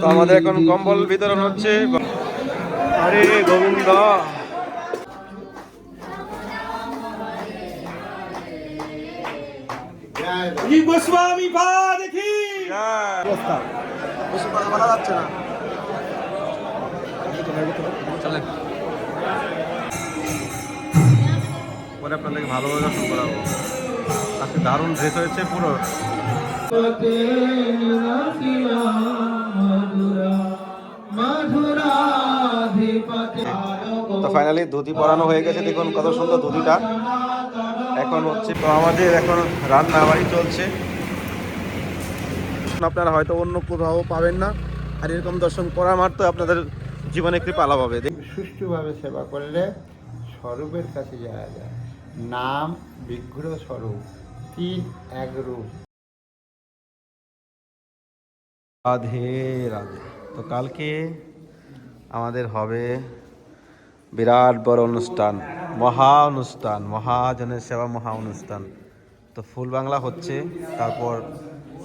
তো আমাদের এখন কম্বল বিতরণ হচ্ছে। আরে গোবিন্দ। গোস্বামী দেখি। বলা যাচ্ছে না চলেন পরে আপনাদেরকে ভালোভাবে দর্শন করাবো। আজকে দারুণ ড্রেস হয়েছে পুরো। তো ফাইনালি ধুতি পরানো হয়ে গেছে। দেখুন কত সুন্দর ধুতিটা। এখন হচ্ছে তো আমাদের এখন রান্না বাড়ি চলছে। আপনারা হয়তো অন্য কোথাও পাবেন না। আর এরকম দর্শন করা মাত্র আপনাদের জীবনে কৃপা লাভ হবে। সুষ্ঠুভাবে সেবা করলে স্বরূপের কাছে যাওয়া যায়। নাম বিগ্রহ স্বরূপ। তিন এক রূপ। রাধে রাধে। তো কালকে আমাদের হবে বিরাট বড় অনুষ্ঠান, মহা অনুষ্ঠান, মহাজনের সেবা মহা অনুষ্ঠান। তো ফুল বাংলা হচ্ছে, তারপর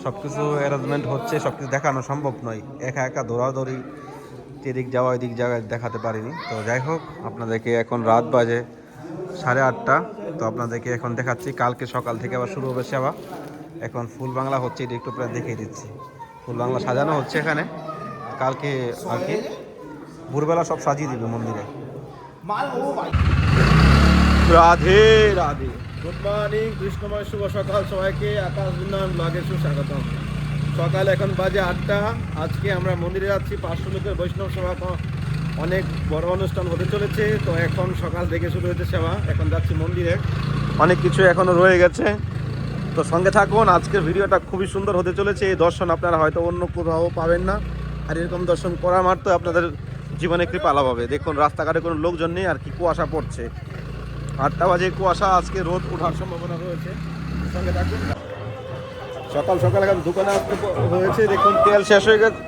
সব কিছু অ্যারেঞ্জমেন্ট হচ্ছে সব কিছু দেখানো সম্ভব নয়। একা একা দৌড়াদৌড়ি এদিক যাওয়া এদিক জায়গায় দেখাতে পারিনি। তো যাই হোক, আপনাদেরকে এখন রাত বাজে সাড়ে আটটা। তো আপনাদেরকে এখন দেখাচ্ছি, কালকে সকাল থেকে আবার শুরু হবে সেবা। এখন ফুল বাংলা হচ্ছে, এটি একটু প্রায় দেখিয়ে দিচ্ছি। ফুল বাংলা সাজানো হচ্ছে এখানে। কালকে আর কি। ভোরবেলা সব সাজিয়ে দিবে মন্দিরে। রাধে রাধে। গুড মর্নিং কৃষ্ণময়, শুভ সকাল। সবাইকে আকাশ বিন্দান ব্লগে সুস্বাগতম সকাল এখন বাজে আটটা। আজকে আমরা মন্দিরে যাচ্ছি। পাঁচশো লোকের বৈষ্ণব ক- অনেক বড় অনুষ্ঠান হতে চলেছে। তো এখন সকাল থেকে শুরু হয়েছে সেবা। এখন যাচ্ছি মন্দিরে। অনেক কিছু এখনও রয়ে গেছে। তো সঙ্গে থাকুন। আজকের ভিডিওটা খুবই সুন্দর হতে চলেছে। এই দর্শন আপনারা হয়তো অন্য কোথাও পাবেন না। আর এরকম দর্শন করা তো আপনাদের জীবনে কৃপা লাভ হবে। দেখুন, রাস্তাঘাটে কোনো লোকজন নেই আর কি কুয়াশা পড়ছে। আটটা বাজে কুয়াশা, আজকে রোদ ওঠার সম্ভাবনা রয়েছে। সঙ্গে সকাল সকাল এখন দোকানে আসতে হয়েছে। দেখুন, তেল শেষ হয়ে গেছে।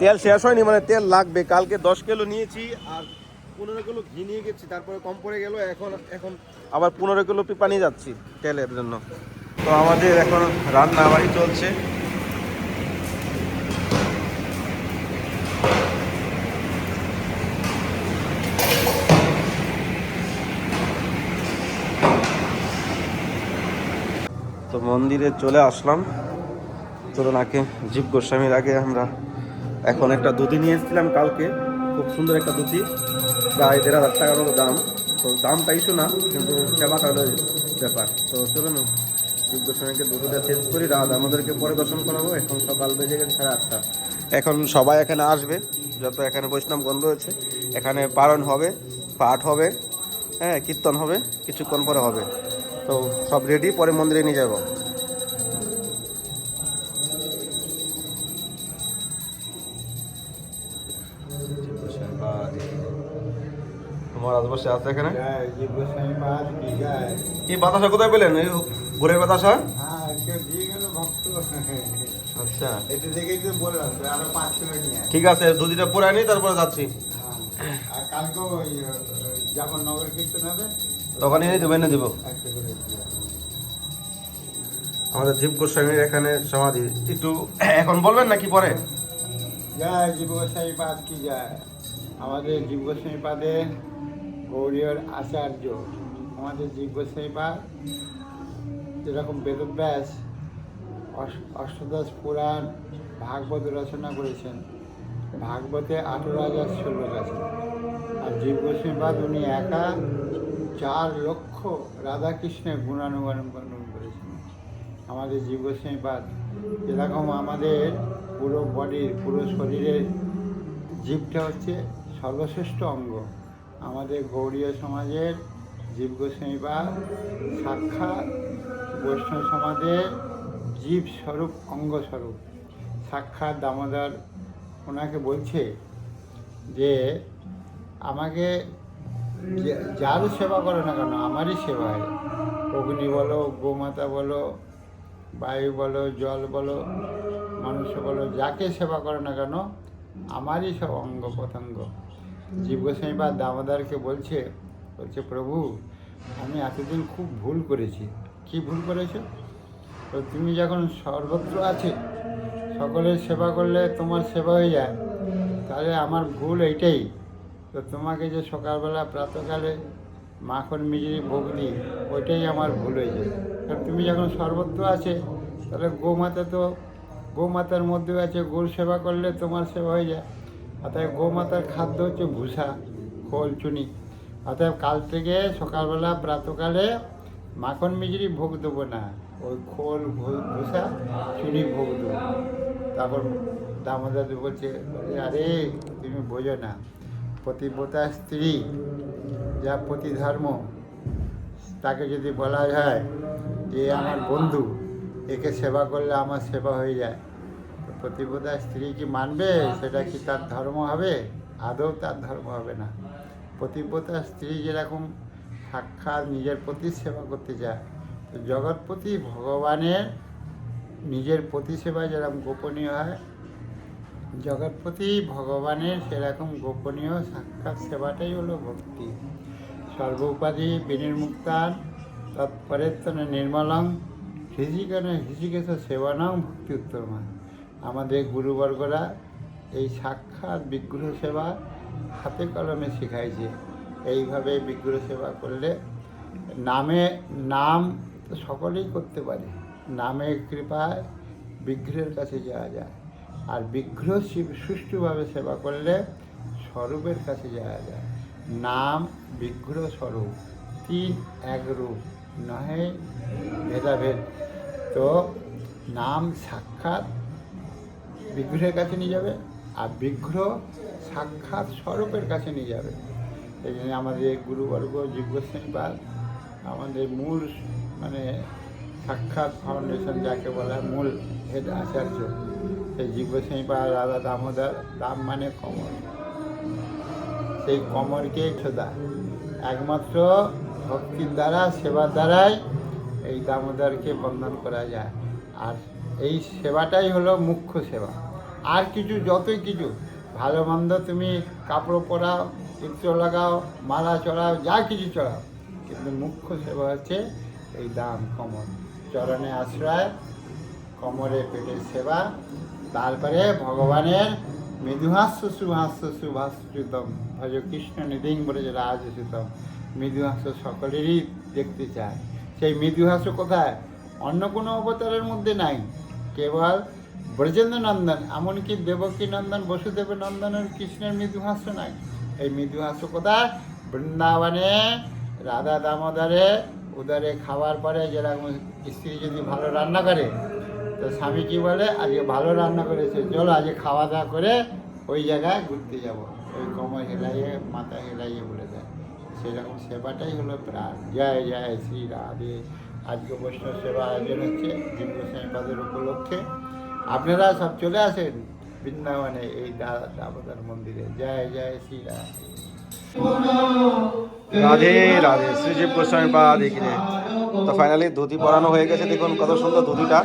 তেল শেষ হয়নি মানে তেল লাগবে। কালকে দশ কিলো নিয়েছি আর পনেরো কিলো ঘি নিয়ে গেছি। তারপরে কম পড়ে গেল, এখন এখন আবার পনেরো কিলো পিপা নিয়ে যাচ্ছি তেলের জন্য। তো আমাদের এখন রান্না বাড়ি চলছে। তো মন্দিরে চলে আসলাম। চলুন আগে জীব গোস্বামীর আগে আমরা এখন একটা দুধি নিয়ে এসেছিলাম কালকে। খুব সুন্দর একটা দুধি প্রায় দেড় হাজার টাকার মতো দাম। তো দামটা ইস্যু না, কিন্তু সেবাটা হলো ব্যাপার। তো চলুন, জীব গোস্বামীকে দুধটা চেঞ্জ করি, রাত আমাদেরকে পরে দর্শন করাবো। এখন সকাল বেজে গেছে সাড়ে আটটা। এখন সবাই এখানে আসবে, যত এখানে বৈষ্ণব গন্ধ রয়েছে। এখানে পালন হবে, পাঠ হবে হ্যাঁ কীর্তন হবে, কিছুক্ষণ পরে হবে। তো সব রেডি পরে মন্দিরে নিয়ে যাব। তোমার আছে এখানে? বাতাসা কোথায় আচ্ছা। ঠিক আছে দুদিটা পরে আনি, তারপরে যাচ্ছি। কালকে যখন নগর কীর্তন হবে? তখন এনে দেবো এনে দেবো। আমাদের জীব গোস্বামীর এখানে সমাধি। একটু এখন বলবেন নাকি পরে? জয় জীব গোস্বামী পাদ কি যায় আমাদের জীব গোস্বামী পাদে গৌরীয় আচার্য। আমাদের জীব গোস্বামী পাদ যেরকম বেদব্যাস অষ- অষ্টাদশ পুরাণ ভাগবত রচনা করেছেন। ভাগবতে আঠেরো হাজার শ্লোক আছে আর জীব গোস্বামী পাদ উনি একা চার লক্ষ রাধাকৃষ্ণের গুণানুগান করেছেন। আমাদের জীব গোস্বামী পাদ যেরকম আমাদের পুরো বডির, পুরো শরীরের জীবটা হচ্ছে সর্বশ্রেষ্ঠ অঙ্গ। আমাদের গৌড়ীয় সমাজের জীব গোস্বামী পাদ সাক্ষাৎ বৈষ্ণব সমাজের জীবস্বরূপ, অঙ্গস্বরূপ। সাক্ষাৎ দামোদর ওনাকে বলছে যে, আমাকে যারও সেবা করে না কেন, আমারই সেবা হয়। অগ্নি বলো, গোমাতা বলো, বায়ু বলো, জল বলো মানুষ বলো, যাকে সেবা করে না কেন, আমারই সব অঙ্গ প্রত্যঙ্গ। জীব গোস্বামী বা দামোদারকে বলছে বলছে, প্রভু, আমি এতদিন খুব ভুল করেছি। কি ভুল করেছ? তো তুমি যখন সর্বত্র আছে, সকলের সেবা করলে তোমার সেবা হয়ে যায়। তাহলে আমার ভুল এইটাই। তো তোমাকে যে সকালবেলা প্রাতকালে মাখন মিজরি ভোগ দিই, ওইটাই আমার ভুল হয়েছে কারণ তুমি যখন সর্বত্র আছে, তাহলে গোমাতা তো, গোমাতার মধ্যেও আছে, গোর সেবা করলে তোমার সেবা হয়ে যায়। অতএব গোমাতার খাদ্য হচ্ছে ভূষা খোল, চুনি। অতএব কাল থেকে সকালবেলা প্রাতকালে মাখন মিজরি ভোগ দেবো না, ওই খোল ভূষা চুনি ভোগ দেবো। তারপর দামোদর বলছে, আরে, তুমি বোঝো না। পতিব্রতা স্ত্রী, যা পতি ধর্ম তাকে যদি বলা যায় যে আমার বন্ধু, একে সেবা করলে আমার সেবা হয়ে যায়। তো পতিব্রতা স্ত্রী কি মানবে? সেটা কি তার ধর্ম হবে? আদৌ তার ধর্ম হবে না। পতিব্রতা স্ত্রী যেরকম সাক্ষাৎ নিজের প্রতি সেবা করতে চায়, তো জগৎপতি ভগবানের নিজের প্রতি সেবা যেরকম গোপনীয় হয় জগৎপতি ভগবানের সেরকম গোপনীয় সাক্ষাৎ সেবাটাই হলো ভক্তি। সর্বোপাধি বিনির্মুক্তান, তৎপরেত্তন নির্মলং হৃষিকেন হৃষিকেশ সেবানাং ভক্তি উত্তরমা। আমাদের গুরুবর্গরা এই সাক্ষাৎ বিগ্রহ সেবা হাতে কলমে শিখাইছে। এইভাবে বিগ্রহ সেবা করলে নামে, নাম তো সকলেই করতে পারে। নামের কৃপায় বিগ্রহের কাছে যাওয়া যায়। আর বিগ্রহ শিব- সুষ্ঠুভাবে সেবা করলে স্বরূপের কাছে যাওয়া যায়। নাম বিগ্রহ স্বরূপ, তিন এক রূপ, নহে ভেদাভেদ। তো নাম সাক্ষাৎ বিগ্রহের কাছে নিয়ে যাবে আর বিগ্রহ সাক্ষাৎ স্বরূপের কাছে নিয়ে যাবে। এই জন্য আমাদের গুরুবর্গ জীবগোস্বামীপাল আমাদের মূল মানে সাক্ষাৎ ফাউন্ডেশন যাকে বলা মূল হেড আচার্য সেই জীবগোস্বামীপাল রাধা দামোদর দাম মানে কমর সেই কমলকে ছোদা একমাত্র ভক্তির দ্বারা, সেবার দ্বারাই এই দামোদরকে বন্ধন করা যায়। আর এই সেবাটাই হলো মুখ্য সেবা। আর কিছু, যতই কিছু, ভালো মন্দ তুমি কাপড় পরাও, চিত্র লাগাও, মালা চড়াও, যা কিছু চড়াও, কিন্তু মুখ্য সেবা হচ্ছে এই দাম কমর চরণে আশ্রয় কমরে পেটের সেবা তারপরে ভগবানের মৃদুহাস্য সুহাস্য সুভাষিতম, ভজ কৃষ্ণ নিধিং বলে যে রাজসিতম, মৃদুহাস্য সকলেরই দেখতে চায়। সেই মৃদুহাস্য কোথায়? অন্য কোনো অবতারের মধ্যে নাই। কেবল ব্রজেন্দ্র নন্দন এমনকি দেবকী নন্দন, বসুদেব নন্দনের কৃষ্ণের মৃদুহাস্য নাই। এই মৃদুহাস্য কোথায়? বৃন্দাবনে রাধা দামোদরে উদারে খাওয়ার পরে যেরকম স্ত্রী যদি ভালো রান্না করে তো স্বামী কি বলে, আজকে ভালো রান্না করেছে, চলো আজকে খাওয়া দাওয়া করে ওই জায়গায় ঘুরতে যাব। ওই কোমর হেলাইয়ে, মাথা হেলাইয়ে বলে দেয়। সেরকম সেবাটাই হলো প্রাণ। জয় জয় শ্রী রাধে। আজকে বৈষ্ণব সেবা আয়োজন হচ্ছে গোস্বামীপাদের উপলক্ষে। আপনারা সব চলে আসেন বৃন্দাবনে এই দা- দামোদর মন্দিরে। জয় জয় শ্রী রাধে। রাধে রাধে। শ্রীজীব গোস্বামী পা দেখিলে। তো ফাইনালি ধুতি পরানো হয়ে গেছে। দেখুন কত সুন্দর ধুতিটা।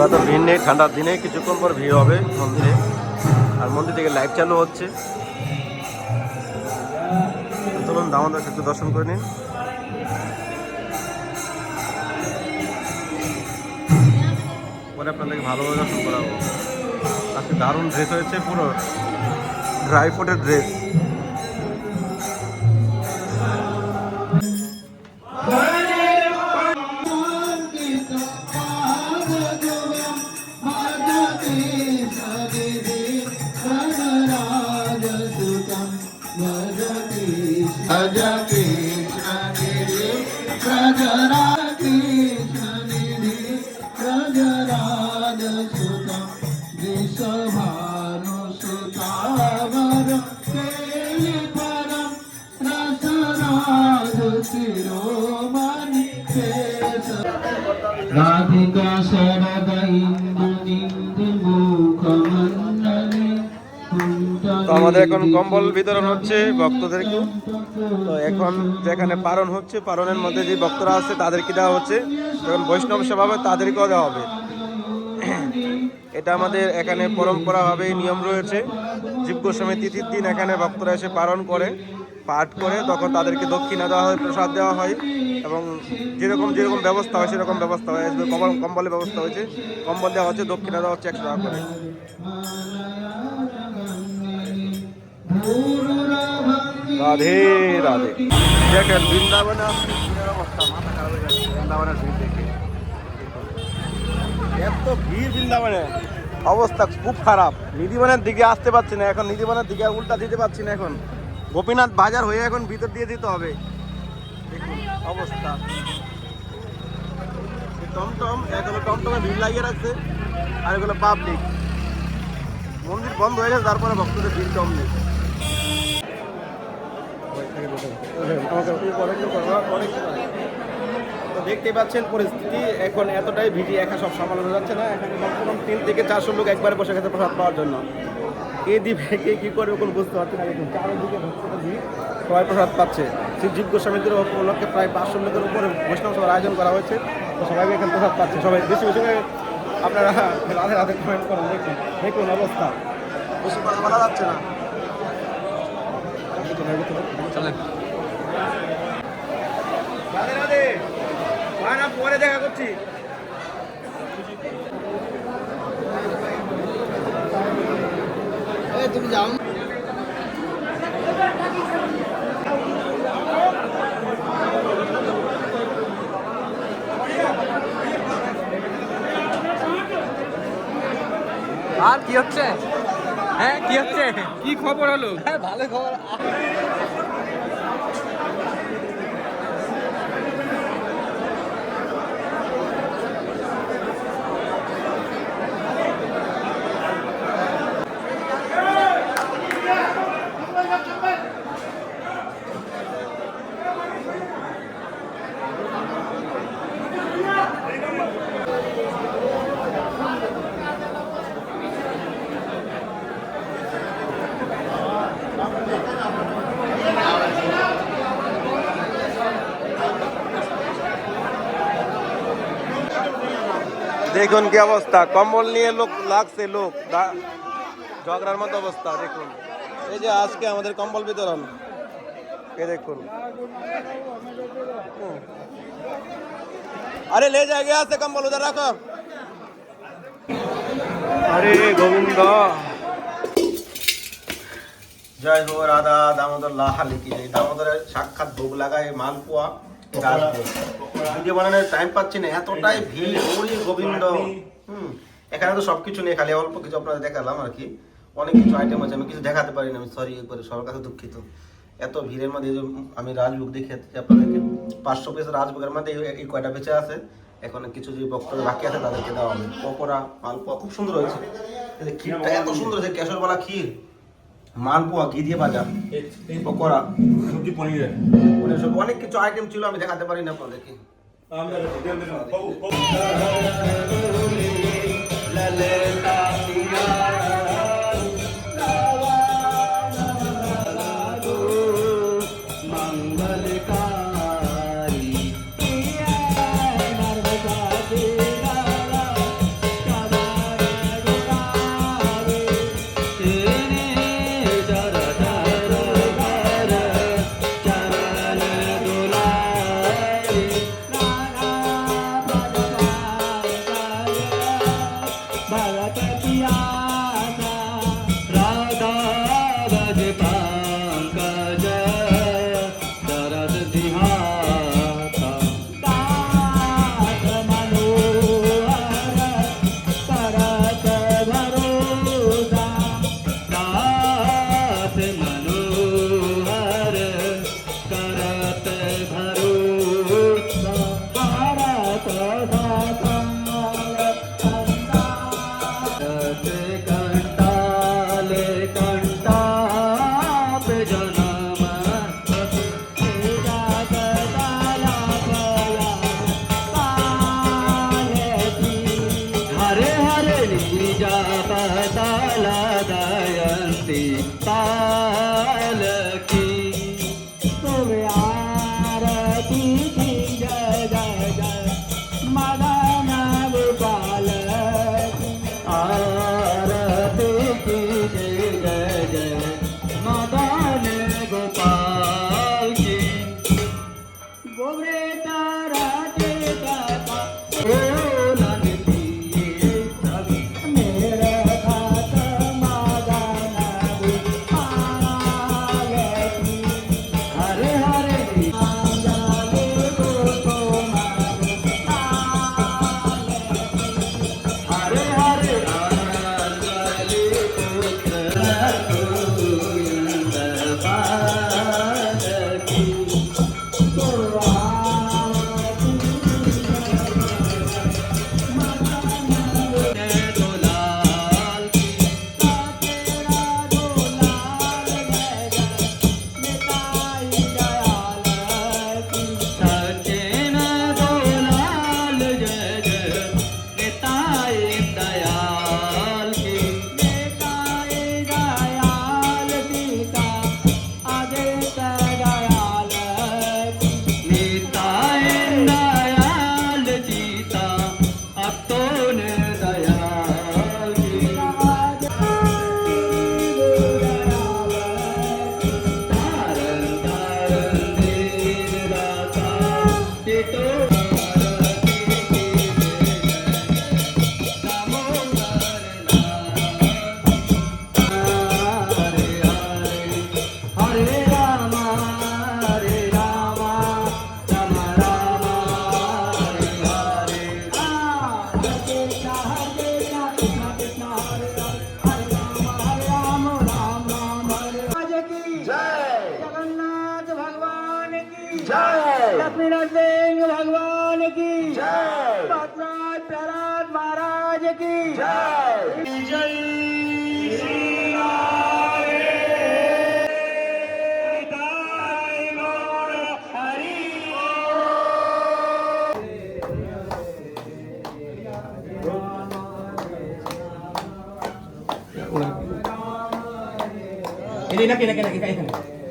সকালবেলা তো ভিড় নেই, ঠান্ডার দিনে কিছুক্ষণ পর ভিড় হবে মন্দিরে। আর মন্দির থেকে লাইভ চালু হচ্ছে। চলুন দামোদরকে একটু দর্শন করে নিন। পরে আপনাদেরকে ভালোভাবে দর্শন করাবো। আজকে দারুণ ড্রেস হয়েছে, পুরো ড্রাই ফ্রুটের ড্রেস রাধিকা শরদ ইন্দু নিন্দু মুখমণ্ডলে তো আমাদের এখন কম্বল বিতরণ হচ্ছে ভক্তদেরকে তো এখন যেখানে পারণ হচ্ছে পারণের মধ্যে যে ভক্তরা আছে তাদেরকে দেওয়া হচ্ছে। যখন বৈষ্ণব সেবা হবে তাদেরকেও দেওয়া হবে। এটা আমাদের এখানে পরম্পরাভাবে নিয়ম রয়েছে। জীব গোস্বামী তিথির দিন এখানে ভক্তরা এসে পালন করে, পাঠ করে, তখন তাদেরকে দক্ষিণা দেওয়া হয়, প্রসাদ দেওয়া হয় এবং যেরকম যেরকম ব্যবস্থা হয় সেরকম ব্যবস্থা হয়। কম্বল, কম্বলের ব্যবস্থা হয়েছে। কম্বল দেওয়া হচ্ছে, দক্ষিণা দেওয়া হচ্ছে একশো টাকা করে। রাধে রাধে। দেখেন, বৃন্দাবনে অবস্থা? বৃন্দাবনের দেখে। এত ভিড় বৃন্দাবনে। অবস্থা খুব খারাপ। নিধিবনের দিকে আসতে পারছি না এখন, নিধিবনের দিকে উল্টা দিতে পারছি না এখন। গোপীনাথ বাজার হয়ে এখন ভিতর দিয়ে দিতে হবে। অবস্থা। টমটম এগুলো টমটমে ভিড় লাগিয়ে রাখছে, আর এগুলো পাবলিক মন্দির বন্ধ হয়ে গেছে, তারপরে ভক্তদের ভিড় কম নেই। তো দেখতে পাচ্ছেন পরিস্থিতি এখন এতটাই ভিড়ি একা সব সামলানো যাচ্ছে না। এখানে তিন থেকে চারশো লোক একবারে বসে গেছে প্রসাদ পাওয়ার জন্য। কে দিবে কে কী করবে কোনো বুঝতে পারছে না। দেখুন চারিদিকে ভিড় সবাই প্রসাদ পাচ্ছে। শ্রী জীব গোস্বামীদের উপলক্ষে প্রায় পাঁচশো লোকের উপরে বৈষ্ণব সভার আয়োজন করা হয়েছে। তো সবাই এখানে প্রসাদ পাচ্ছে। সবাই বেশি বেশি করে আপনারা রাধে রাধে কমেন্ট করুন দেখুন দেখুন অবস্থা। বেশি কথা বলা যাচ্ছে না। চলেন। রাধে রাধে। হয় না পরে দেখা করছি। তুমি যাও। আর কি হচ্ছে? হ্যাঁ কি হচ্ছে? কি খবর হলো? হ্যাঁ ভালো খবর। দেখুন কি অবস্থা। কম্বল নিয়ে লোক লাগছে লোক। ঝগড়ার মতো অবস্থা দেখুন। এই যে আজকে আমাদের কম্বল বিতরণ। এ দেখুন। আরে লে জায়গা আছে কম্বল উধার রাখো। আরে গোবিন্দ। জয় হো রাধা দামোদর লাহালি কি দামোদরের সাক্ষাৎ ভোগ লাগায় মালপোয়া। ভিডিও বানানোর টাইম পাচ্ছি না, এতটাই ভিড় ওই গোবিন্দ। হুম, এখানে তো সবকিছু নেই, খালি অল্প কিছু আপনাদের দেখালাম আর কি। অনেক কিছু আইটেম আছে, আমি কিছু দেখাতে পারি না, আমি সরি করে, সবার কাছে দুঃখিত। এত ভিড়ের মধ্যে আমি রাজভোগ দেখাচ্ছি আপনাদেরকে পাঁচশো পিস রাজভোগের মধ্যে এই- কয়টা বেঁচে আছে, এখন কিছু যে বক্তব্য বাকি আছে তাদেরকে দেওয়া হবে। পকোড়া, মালপোয়া, খুব সুন্দর হয়েছে। ক্ষীরটা এত সুন্দর হয়েছে কেশরবালা ক্ষীর। মালপোয়া ঘি দিয়ে ভাজা পকোড়া সবজি পনির সব অনেক কিছু আইটেম ছিল আমি দেখাতে পারি না আপনাদেরকে আমরা ದಯಂತಿ ತಾ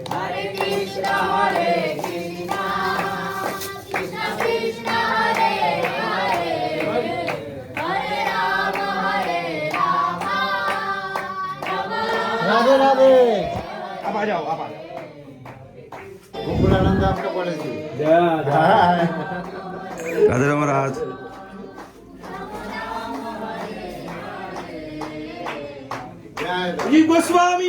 Hare Krishna, Hare Krishna, Krishna Krishna, Hare Hare, Hare Rama, Hare Rama, Rama Radhe Radhe Gokulananda আমরা পড়েছি হ্যাঁ রাধে মহারাজ জয় জীব গোস্বামী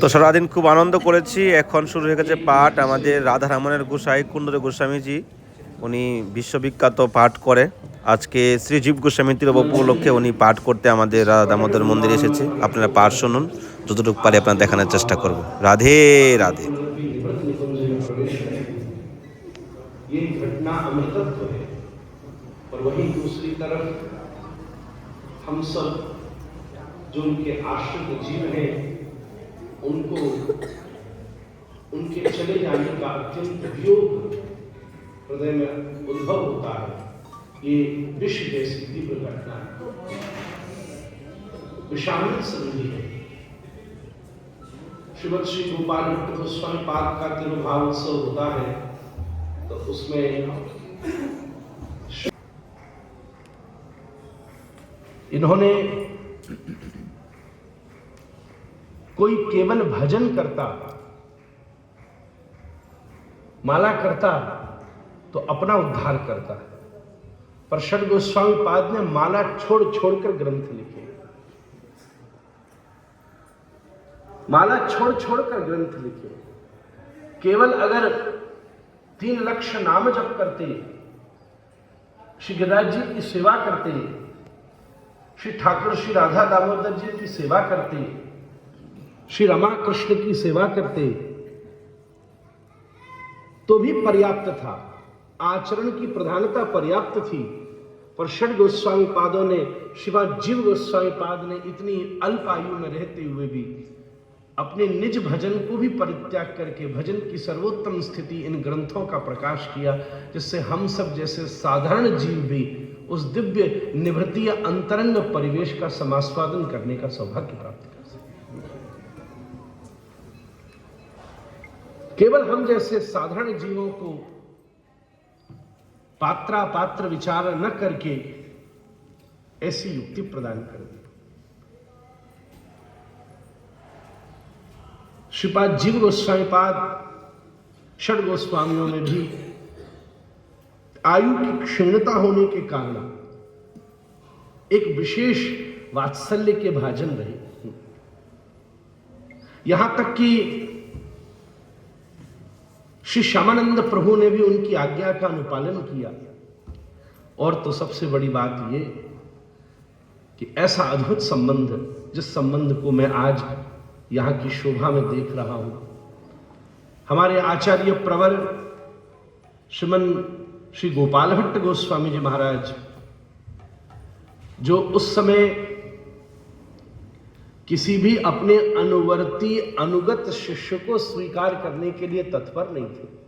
তো সারাদিন খুব আনন্দ করেছি এখন শুরু হয়ে গেছে পাঠ আমাদের রাধারামনের গোসাই কুণ্ডরে গোস্বামীজি উনি বিশ্ববিখ্যাত পাঠ করে আজকে শ্রীজীব গোস্বামী তিরব উপলক্ষে উনি পাঠ করতে আমাদের রাধা দামোদর মন্দিরে এসেছে আপনারা পাঠ শুনুন যতটুকু পারে আপনারা দেখানোর চেষ্টা করব রাধে রাধে ये घटना अमृतत्व है और वहीं दूसरी तरफ हम सब जो उनके आश्रित जीव हैं, उनको, उनके चले जाने का अत्यंत वियोग हृदय में उद्भव होता है। ये विश्व जैसी तीव्र घटना है। विषामित संधि है। श्रीमद श्री गोपाल गोस्वामी पाद का तिरुभाव उत्सव होता है तो उसमें इन्होंने कोई केवल भजन करता, माला करता तो अपना उद्धार करता। पर षड गोस्वामी पाद ने माला छोड़ छोड़कर ग्रंथ लिखे। माला छोड़ छोड़कर ग्रंथ लिखे। केवल अगर तीन लक्ष्य नाम जप करते, श्री गिरिराज जी की सेवा करते, श्री ठाकुर, श्री राधा दामोदर जी की सेवा करते श्री रमा कृष्ण की सेवा करते। तो भी पर्याप्त था। आचरण की प्रधानता पर्याप्त थी। पर षड गोस्वामी पादों ने, शिवा जीव गोस्वामी पाद ने इतनी अल्प आयु में रहते हुए भी अपने निज भजन को भी परित्याग करके, भजन की सर्वोत्तम स्थिति इन ग्रंथों का प्रकाश किया, जिससे हम सब जैसे साधारण जीव भी उस दिव्य निवृत्तीय अंतरंग परिवेश का समास्वादन करने का सौभाग्य प्राप्त केवल हम जैसे साधारण जीवों को पात्रा पात्र विचार न करके ऐसी युक्ति प्रदान कर दी। श्रीपाद जीव गोस्वामी पाद षड गोस्वामियों में भी आयु की क्षीणता होने के कारण एक विशेष वात्सल्य के भाजन रहे। यहाँ तक कि श्री श्यामानंद प्रभु ने भी उनकी आज्ञा का अनुपालन किया। और तो सबसे बड़ी बात यह कि ऐसा अद्भुत संबंध, जिस संबंध को मैं आज यहाँ की शोभा में देख रहा हूँ। हमारे आचार्य प्रवर श्रीमन श्री गोपाल भट्ट गोस्वामी जी महाराज, जो उस समय किसी भी अपने अनुवर्ती, अनुगत शिष्य को स्वीकार करने के लिए तत्पर नहीं थे।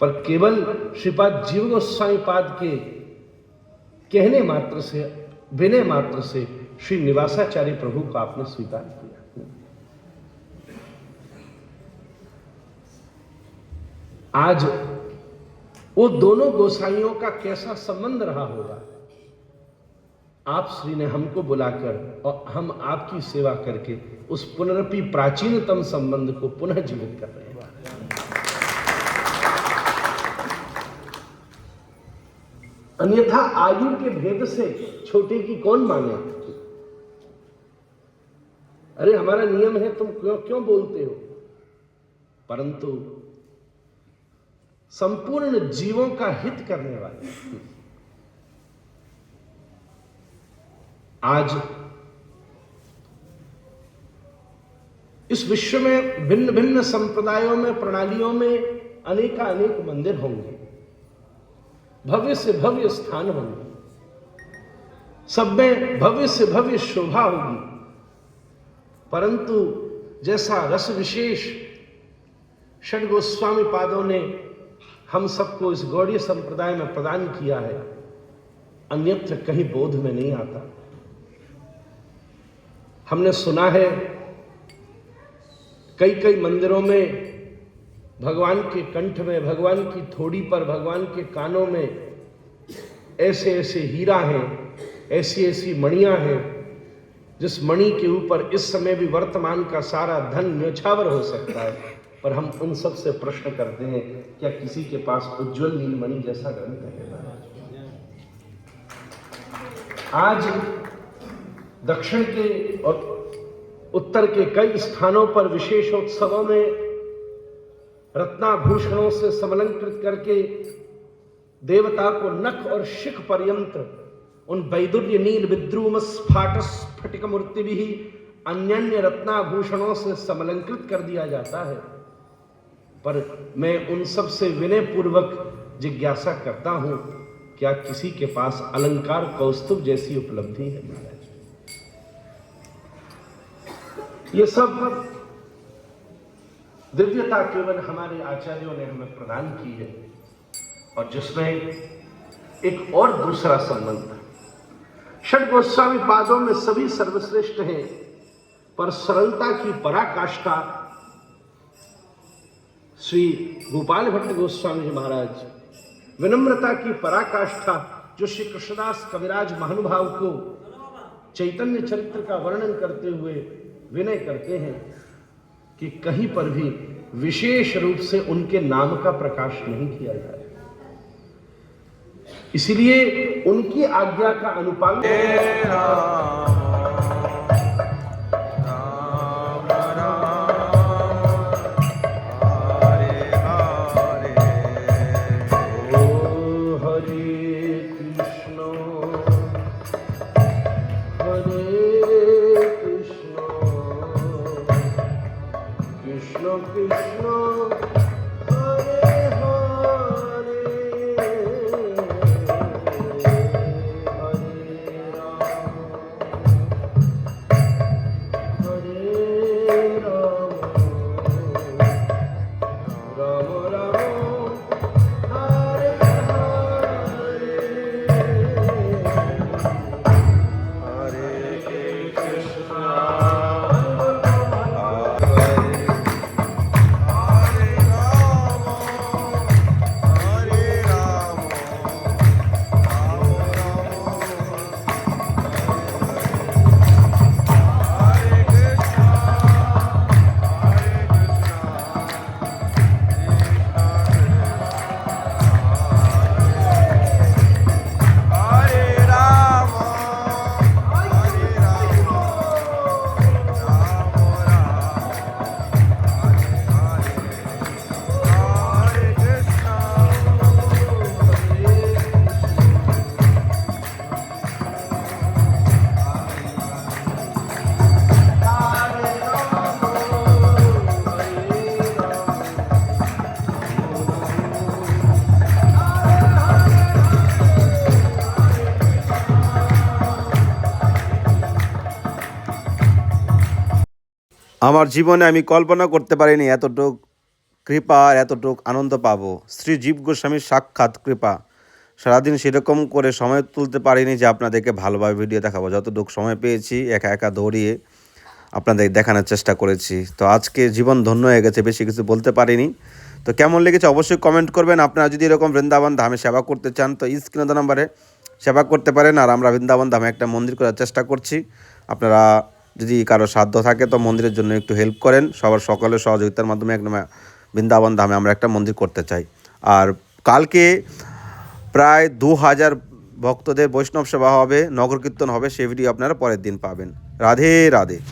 पर केवल श्रीपाद जीव गोस्वामी पाद के कहने मात्र से, विनय मात्र से श्री निवासाचार्य प्रभु को आपने स्वीकार किया। आज वो दोनों गोसाइयों का कैसा संबंध रहा होगा? आप श्री ने हमको बुलाकर और हम आपकी सेवा करके उस पुनरपि प्राचीनतम संबंध को पुनः जीवित कर रहे हैं। अन्यथा आयु के भेद से छोटे की कौन माने? अरे, हमारा नियम है, तुम क्यों क्यों बोलते हो? परंतु संपूर्ण जीवों का हित करने वाले। आज इस विश्व में भिन्न भिन्न संप्रदायों में, प्रणालियों में अनेका अनेक मंदिर होंगे। भव्य से भव्य स्थान होंगे। सब में भव्य से भव्य शोभा होगी। परंतु जैसा रस विशेष षड गोस्वामी पादों ने हम सबको इस गौड़ीय संप्रदाय में प्रदान किया है, अन्यत्र कहीं बोध में नहीं आता। हमने सुना है कई कई मंदिरों में, भगवान के कंठ में, भगवान की थोड़ी पर, भगवान के कानों में ऐसे ऐसे हीरा हैं ऐसी ऐसी मणियाँ हैं, जिस मणि के ऊपर इस समय भी वर्तमान का सारा धन न्यौछावर हो सकता है। पर हम उन सबसे प्रश्न करते हैं, क्या किसी के पास उज्जवल नीलमणि जैसा ग्रंथ है? आज दक्षिण के और उत्तर के कई स्थानों पर विशेषोत्सवों में रत्नाभूषणों से समलंकृत करके देवता को नख और शिख पर्यंत उन वैदुर्य नील विद्रुम स्फाट स्फटिक मूर्ति भी अन्य रत्नाभूषणों से समलंकृत कर दिया जाता है। पर मैं उन सबसे विनय पूर्वक जिज्ञासा करता हूँ, क्या किसी के पास अलंकार कौस्तुभ जैसी उपलब्धि है? ये सब दिव्यता केवल हमारे आचार्यों ने हमें प्रदान की है और जिसमें एक और दूसरा संबंध है। षड गोस्वामी पादों में सभी सर्वश्रेष्ठ हैं, पर सरलता की पराकाष्ठा श्री गोपाल भट्ट गोस्वामी जी महाराज, विनम्रता की पराकाष्ठा जो श्री कृष्णदास कविराज महानुभाव को चैतन्य चरित्र का वर्णन करते हुए विनय करते हैं कि कहीं पर भी विशेष रूप से उनके नाम का प्रकाश नहीं किया जाए। इसलिए उनकी आज्ञा का अनुपालन আমার জীবনে আমি কল্পনা করতে পারিনি এতটুক কৃপা আর এতটুক আনন্দ পাবো। শ্রী জীব গোস্বামীর সাক্ষাৎ কৃপা। সারাদিন সেরকম করে সময় তুলতে পারিনি যে আপনাদেরকে ভালোভাবে ভিডিও দেখাবো। যতটুক সময় পেয়েছি, একা একা দৌড়িয়ে আপনাদের দেখানোর চেষ্টা করেছি। তো আজকে জীবন ধন্য হয়ে গেছে, বেশি কিছু বলতে পারিনি। তো কেমন লেগেছে অবশ্যই কমেন্ট করবেন। আপনারা যদি এরকম বৃন্দাবন ধামে সেবা করতে চান, তো স্ক্রিন নাম্বারে সেবা করতে পারেন। আর আমরা বৃন্দাবন ধামে একটা মন্দির করার চেষ্টা করছি। আপনারা যদি কারও সাধ্য থাকে তো মন্দিরের জন্য একটু হেল্প করেন। সবার সকলের সহযোগিতার মাধ্যমে একদম বৃন্দাবন ধামে আমরা একটা মন্দির করতে চাই। আর কালকে প্রায় দু হাজার ভক্তদের বৈষ্ণব সেবা হবে, নগর কীর্তন হবে সেই ভিডিও আপনারা পরের দিন পাবেন। রাধে রাধে।